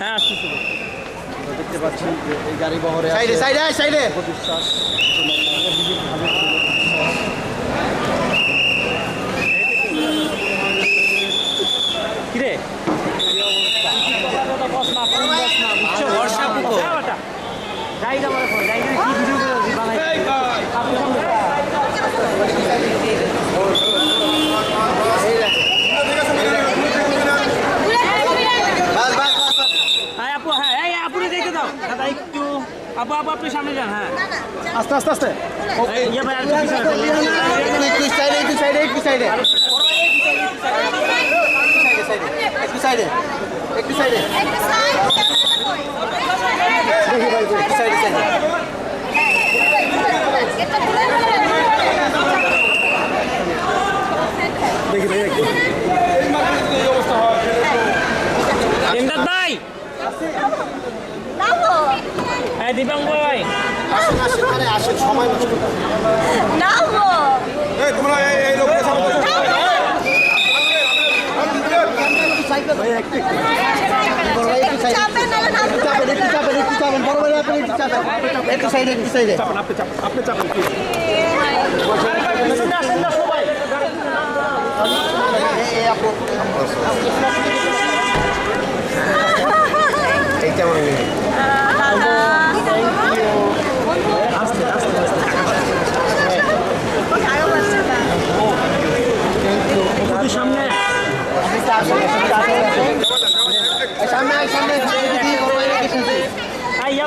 হ্যাঁ দেখতে পাচ্ছি এই গাড়ি বহরে সাইডে সাইডে সাইডে বিশ্বাস কিরে বর্ষা পুকুর জায়গা মানে জায়গা কি ভিডিও করে বানাই বাস বাস বাস বাস। হ্যাঁ আপু হ্যাঁ এই আপুরে দেখে দাও দাদা একটু আপু আপু আপনি সামনে যান হ্যাঁ আস্তে আস্তে আস্তে ইয়ে ভাই আর একটু পিছনে আসেন। একটু একটু সাইডে একটু সাইডে একটু সাইডে একটু সাইডে একটু সাইডে সাইডে সাইডে দেখি দেখি একটু ইমদাদ ভাই হ্যাঁ দীপাঙ্গ ভাই আসেন আসেন আরে আসেন সময় নষ্ট না। ভাই একটু একটু বড় ভাই একটু সাইডে একটু চাপেন একটু চাপেন একটু চাপেন বড় ভাই আপনি একটু চাপেন একটু সাইডে একটু সাইডে চাপান আপনি চাপান আপনি চাপান please। আসেন না সবাই এই এই আপু এইটা দিদি হ্যাঁ ইয়া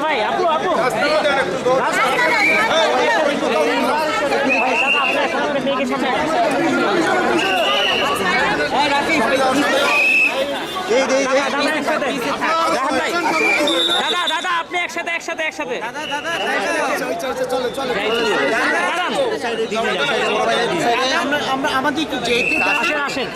দাদা আপনি একসাথে একসাথে একসাথে আমাদের আসেন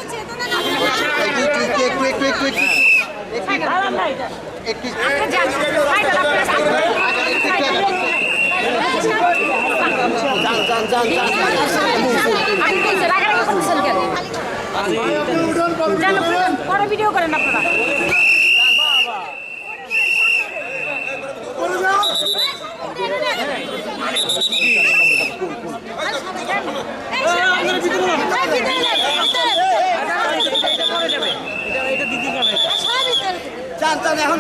পরে ভিডিও করেন আপনারা এটা এটা দিদি গাবে যান যান এখন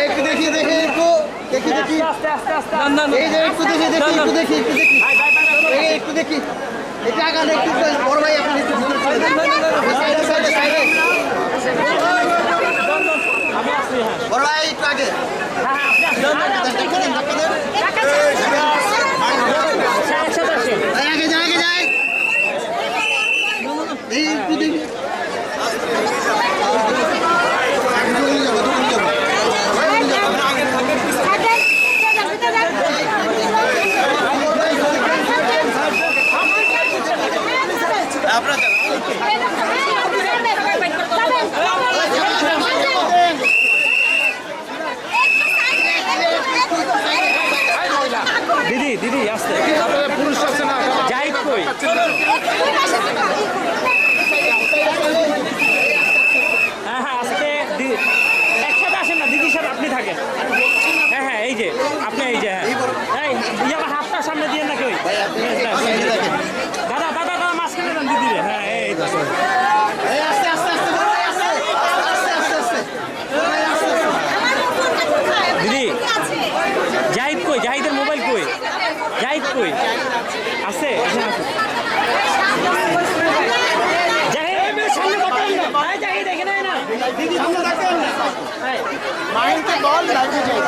একটু দেখি দেখি, একটু। দেখি দেখি। এই যে একটু দেখি দেখি, একটু দেখি একটু দেখি। এই একটু দেখি। এটা আগান, একটু বড় ভাই আপনি একটু সাইডে সাইডে সাইডে আমি আসছি হ্যাঁ বড় ভাই একটু আগে হ্যাঁ হ্যাঁ আপনি আসেন ধাক্কা দেন, ধাক্কা দেন। একসাথে আসেন ভাই, আগে যাই আগে যাই এই একটু দেখি দিদি দিদি আসতে পুরুষ আছে না যাই কই হ্যাঁ হ্যাঁ আসতে দিদি একসাথে আসেন না দিদির সাথে আপনি থাকেন হ্যাঁ হ্যাঁ এই যে আপনি এই যে হ্যাঁ এই ইয়ে হাতটা সামনে দিয়ে না কেউ দাদা দাদা দাদা মাঝখানে দেন দিদি রে হ্যাঁ এই তো। এই আস্তে আস্তে আস্তে বড় ভাই আস্তে আস্তে আস্তে আস্তে বড় ভাই আস্তে আস্তে দিদি জাহিদ কই জাহিদের মোবাইল কই জাহিদ কই? আছে? সামনে তাকান না। বল যাই।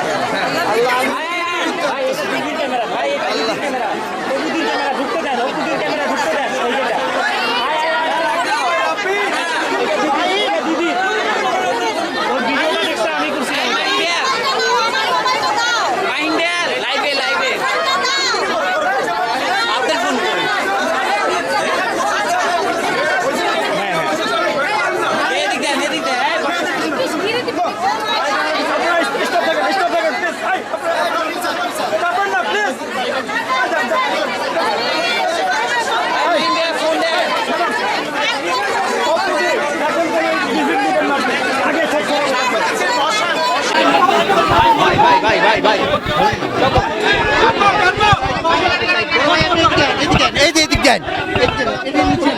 ভাই ভাই ভাই। এই যে এদিক দেন এদিক নিচে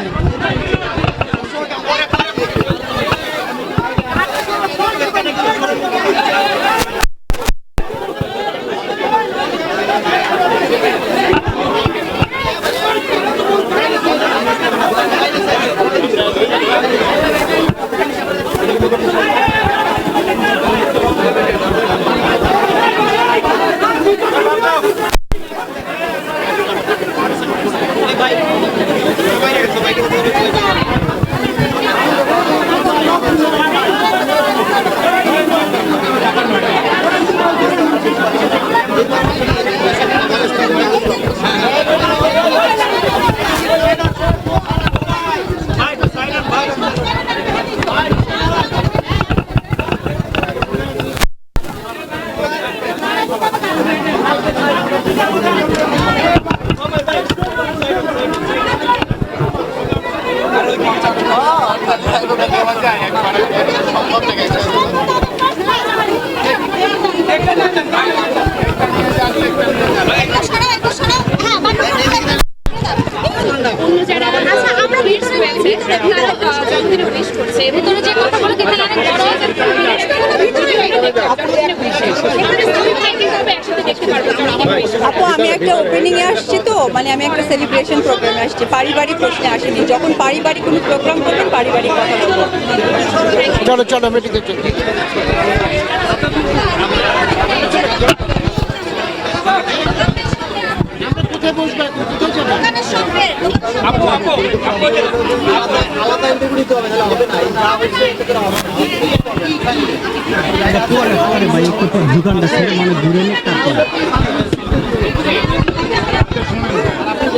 যারা আপু আমি একটা ওপেনিংয়ে আসছি তো মানে আমি একটা সেলিব্রেশন প্রোগ্রামে আসছি পারিবারিক প্রশ্নে আসিনি। যখন পারিবারিক কোনো প্রোগ্রাম করবেন পারিবারিক কথা চলো চলো আমি দোকানটা ছেড়ে মানে দূরে